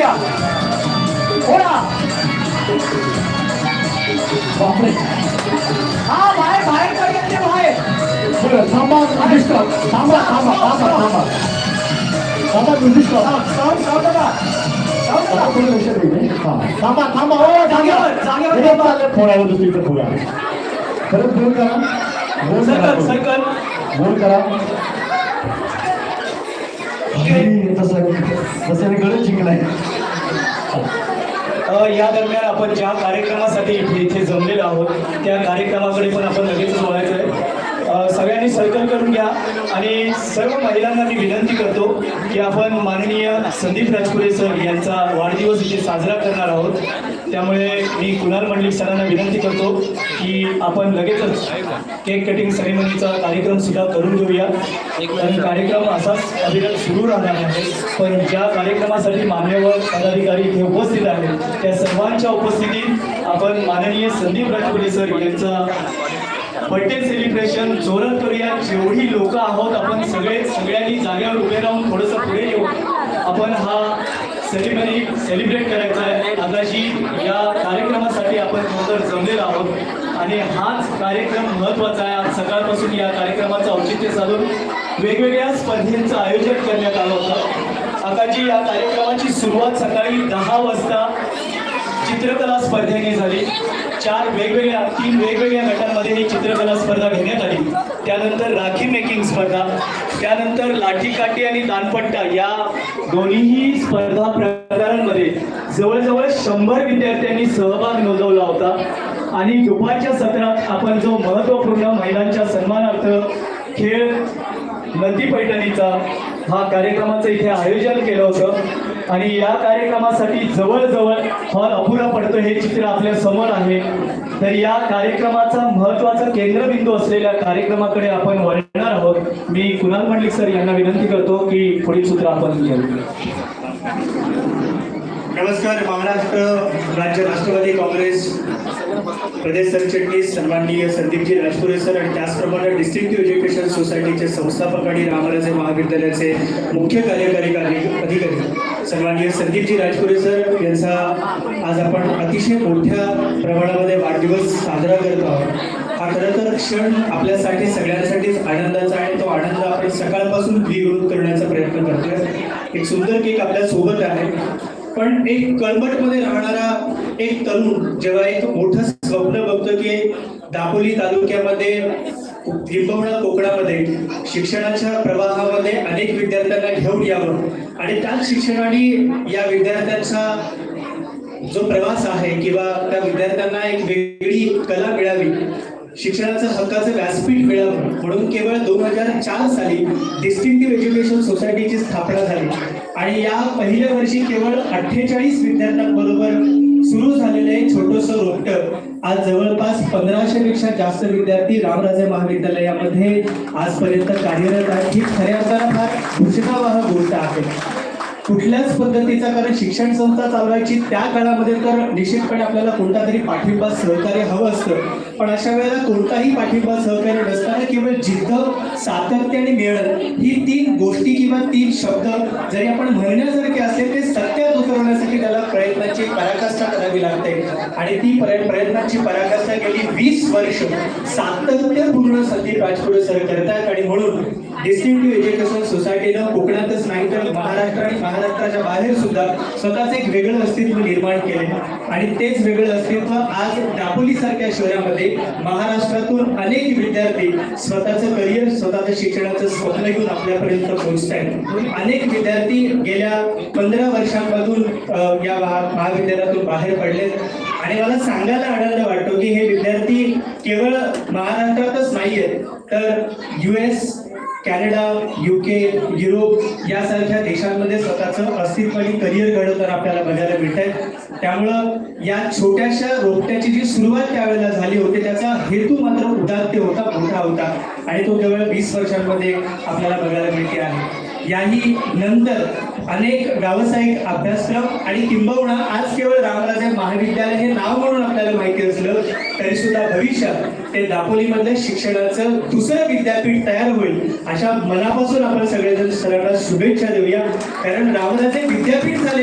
या थोडा बापरे. हा बाहेर बाहेर ते बाहेर. थांबा उद्दिष्ट थांबा थांबा थांबा थांबा. थांबा उद्दिष्ट साऊंड साऊंड साऊंड. हा. थांबा थांबा. हो जागेवर, जागेवर इथे थांबा. चाललंय फोडायला दुसरी इथं फोडा खरंच फोन करा फोन करा सर्कल. सर्कल फोन करा तसं त्याने गळू जिंकलाय या दरम्यान आपण ज्या कार्यक्रमासाठी इथे इथे जमलेलो आहोत त्या कार्यक्रमाकडे पण आपण लगेचच वळायचं आहे सगळ्यांनी सर्कल करून घ्या. आणि सर्व महिलांना मी विनंती करतो की आपण माननीय संदीप राजपुरे सर यांचा वाढदिवस इथे साजरा करणार आहोत. त्यामुळे मी कुणाल मंडलिक सरांना विनंती करतो की आपण लगेचच केक कटिंग सेरेमनीचा कार्यक्रम सुद्धा करून घेऊया. कारण कार्यक्रम असाच अभिनय सुरू राहणार आहे. पण ज्या कार्यक्रमासाठी मान्यवर पदाधिकारी इथे उपस्थित आहेत त्या सर्वांच्या उपस्थितीत आपण माननीय संदीप राजपुरे सर यांचा बर्थडे सेलिब्रेशन जोरात करूया. जेवढी लोक आहोत आपण सगळे सगळ्यांनी जागेवर उभे राहून थोडंसं पुढे येऊ आपण हा सेलिब्रेट सेलिब्रेट करायचा आहे. आताशी या कार्यक्रमासाठी आपण खरोखर जमलेलो आहोत. आणि हाच कार्यक्रम महत्त्वाचा आहे. आज सकाळपासून या कार्यक्रमाचं औचित्य साधून वेगवेगळ्या स्पर्धेंचं आयोजन करण्यात आलं होतं. आताची या कार्यक्रमाची सुरुवात सकाळी दहा वाजता चित्रकला स्पर्धेने झाली. चार वेगवेगळ्या तीन वेगवेगळ्या गटांमध्ये ही चित्रकला स्पर्धा घेण्यात आली. त्यानंतर राखी मेकिंग स्पर्धा त्यानंतर लाठीकाठी आणि दानपट्टा या दोन्हीही स्पर्धा प्रकारांमध्ये जवळजवळ शंभर विद्यार्थ्यांनी सहभाग नोंदवला होता. आणि दुपारच्या सत्रात आपण जो महत्त्वपूर्ण महिलांच्या सन्मानार्थ खेळ नदी पैठणीचा हा कार्यक्रमाचं इथे आयोजन केलं होतं. आणि या कार्यक्रमासाठी जवळजवळ हॉल अपुरा पडतो हे चित्र आपल्यासमोर आहे. तर या कार्यक्रमाचा महत्त्वाचा केंद्रबिंदू असलेल्या कार्यक्रमाकडे आपण वळणार आहोत. मी कुणाल मंडलिक सर यांना विनंती करतो की पुढील सूत्र आपण घेऊ. नमस्कार महाराष्ट्र राज्य राष्ट्रवादी काँग्रेस. प्रदेश सरचिटणीस सन्माननीय संदीपजी राजपुरे सर आणि त्याचप्रमाणे डिस्ट्रिक्ट एज्युकेशन सोसायटीचे संस्थापक आणि रामराजे महाविद्यालयाचे मुख्य कार्यकारी अधिकारी. सन्माननीय संदीपजी राजपुरे सर यांचा आज आपण अतिशय मोठ्या प्रमाणामध्ये वाढदिवस साजरा करत आहोत. हा खरं तर क्षण आपल्यासाठी सगळ्यांसाठीच आनंदाचा आहे. तो आनंद आपण सकाळपासून द्विगुणित करण्याचा प्रयत्न करतोय. एक सुंदर केक आपल्यासोबत आहे. पण एक कळमटमध्ये राहणारा एक तरुण जेव्हा एक मोठं स्वप्न बघतो की दापोली तालुक्यामध्ये लिंबवणा कोकणामध्ये शिक्षणाच्या प्रवाहामध्ये अनेक विद्यार्थ्यांना घेऊन यावं. आणि त्याच शिक्षणाने या विद्यार्थ्यांचा जो प्रवास आहे किंवा त्या विद्यार्थ्यांना एक वेगळी कला मिळावी शिक्षणाचं हक्काचं व्यासपीठ मिळावं म्हणून केवळ दोन हजार चार साली डिस्टिंक्टिव्ह एज्युकेशन सोसायटीची स्थापना झाली. आणि या पहिल्या वर्षी केवळ अठ्ठेचाळीस विद्यार्थ्यांबरोबर छोटस रोपट. आज जवळपास पंधराशे पेक्षा जास्त विद्यार्थी रामराजे महाविद्यालयामध्ये आजपर्यंत कार्यरत आहेत. ही खऱ्या अर्थानं फार घोषणावाह गोष्ट आहे. कुठल्याच पद्धतीचा कारण शिक्षण संस्था चालवायची त्या काळामध्ये तर निश्चितपणे आपल्याला कोणता तरी पाठिंबा सहकार्य हवं असतं. पण अशा वेळेला कोणताही पाठिंबा सहकार्य नसताना केवळ जिद्द सातत्य आणि मेळ ही तीन गोष्टी किंवा तीन शब्द जरी आपण म्हणण्यासारखे असले ते आणि ती प्रयत्नांची पराकाष्ठा गेली वीस वर्ष. सातत्यपूर्ण संदीप राजपुरे सर करतात आणि म्हणून डिस्टिंक्टिव्ह एज्युकेशन सोसायटीनं कोकणातच नाही तर महाराष्ट्र आणि महाराष्ट्राच्या बाहेर सुद्धा स्वतःच एक वेगळं अस्तित्व निर्माण केले आणि तेच वेगळं अस्तित्व आज दापोली सारख्या शहरामध्ये महाराष्ट्रातून अनेक विद्यार्थी स्वतःचं करिअर स्वतःचं शिक्षणाचं स्वप्न घेऊन आपल्यापर्यंत पोहोचत आहेत अनेक विद्यार्थी गेल्या पंधरा वर्षांमधून या महाविद्यालयातून बाहेर पडलेत. आणि मला सांगायला आनंद वाटतो की हे विद्यार्थी केवळ महाराष्ट्रातच नाहीयेत तर युएस कॅनडा युके युरोप यासारख्या देशांमध्ये स्वतःचं अस्तित्व आणि करिअर घडवताना आपल्याला बघायला मिळत आहे त्यामुळं या छोट्याशा रोपट्याची जी सुरुवात त्यावेळेला झाली होती त्याचा हेतू मात्र उदात्त होता मोठा होता. आणि तो केवळ वीस वर्षांमध्ये आपल्याला बघायला मिळते आहे. याही नंतर अनेक व्यावसायिक अभ्यासक्रम आणि किंबहुना आज केवळ रामराजे महाविद्यालय हे नाव म्हणून आपल्याला माहिती असलं तरी सुद्धा भविष्यात ते दापोलीमधलं शिक्षणाचं दुसरं विद्यापीठ तयार होईल अशा मनापासून आपण सगळेजण सरांना शुभेच्छा देऊया. कारण रामराजे विद्यापीठ झाले